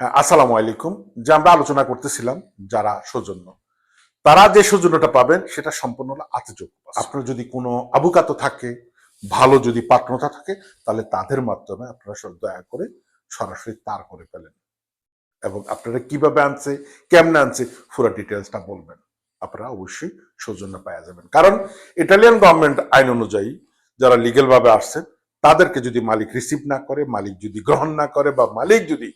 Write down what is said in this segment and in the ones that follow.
হ্যাঁ আসসালামু আলাইকুম। যে আমরা আলোচনা করতেছিলাম, যারা সৌজন্য, তারা যে সৌজন্যটা পাবেন, সেটা সম্পূর্ণ হলো আতিযোগ্য আপনার যদি কোনো আবুকাত থাকে, ভালো যদি পাত্রতা থাকে, তাহলে তাদের মাধ্যমে আপনারা সব দয়া করে সরাসরি তার করে ফেলেন। এবং আপনারা কীভাবে আনছে, কেমনে আনছে, পুরো ডিটেলসটা বলবেন। আপনারা অবশ্যই সৌজন্য পাওয়া যাবেন। কারণ ইটালিয়ান গভর্নমেন্ট আইন অনুযায়ী যারা লিগেল ভাবে আসছেন, তাদেরকে যদি মালিক রিসিভ না করে, মালিক যদি গ্রহণ না করে, বা মালিক যদি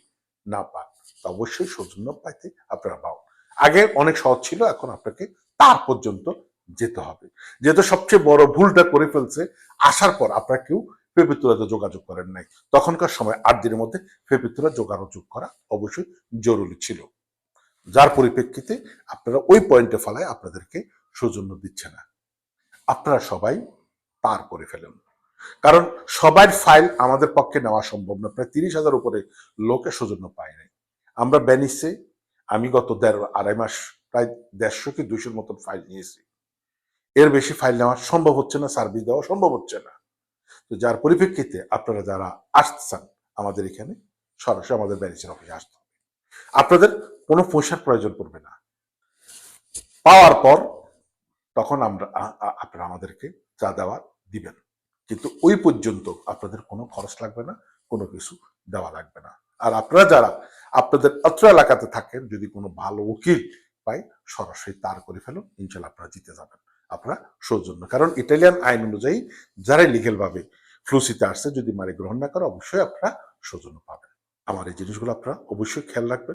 না পান অবশ্যই সৌজন্য পাইতে আপনারা পাও। আগে অনেক সহজ ছিল, এখন আপনাকে তার পর্যন্ত যেতে হবে। যেহেতু সবচেয়ে বড় ভুলটা করে ফেলছে, আসার পর আপনারা কেউ পেপিতুরাতে যোগাযোগ করেন নাই। তখনকার সময় আট দিনের মধ্যে পেপিতুরা যোগাযোগ করা অবশ্যই জরুরি ছিল। যার পরিপ্রেক্ষিতে আপনারা ওই পয়েন্টে ফেলায় আপনাদেরকে সৌজন্য দিচ্ছে না। আপনারা সবাই পার করে ফেলেন। কারণ সবার ফাইল আমাদের পক্ষে নেওয়া সম্ভব না। প্রায় তিরিশ হাজার উপরে লোকে সৌজন্য পায় নাই। আমরা বেনিসে আমি গত দেড়, আড়াই মাস, প্রায় দেড়শো কি দুইশোর মতন ফাইল নিয়েছি। এর বেশি ফাইল নেওয়া সম্ভব হচ্ছে না, সার্ভিস দেওয়া সম্ভব হচ্ছে না। তো যার পরিপ্রেক্ষিতে আপনারা যারা আসছেন আমাদের এখানে, সরাসরি আমাদের ব্যারিসের অফিসে আসতে হবে। আপনাদের কোনো পয়সার প্রয়োজন পড়বে না। পাওয়ার পর তখন আমরা আপনারা আমাদেরকে যা দেওয়া দিবেন। কিন্তু ওই পর্যন্ত আপনাদের কোনো খরচ লাগবে না, কোনো কিছু দেওয়া লাগবে না। আর আপনারা যারা আপনাদের অত্র এলাকাতে থাকেন, যদি কোনো ভালো উকিল পাই সরাসরি তার করে ফেলুন, ইনশাল্লাহ আপনারা জিতে যাবেন। আপনারা সৌজন্য। কারণ ইটালিয়ান আইন অনুযায়ী যারাই লিগেল ভাবে ফ্লুসিতে আসছে, যদি মারি গ্রহণ না করে, অবশ্যই আপনারা সৌজন্য পাবেন। আমার এই জিনিসগুলো আপনারা অবশ্যই খেয়াল রাখবেন।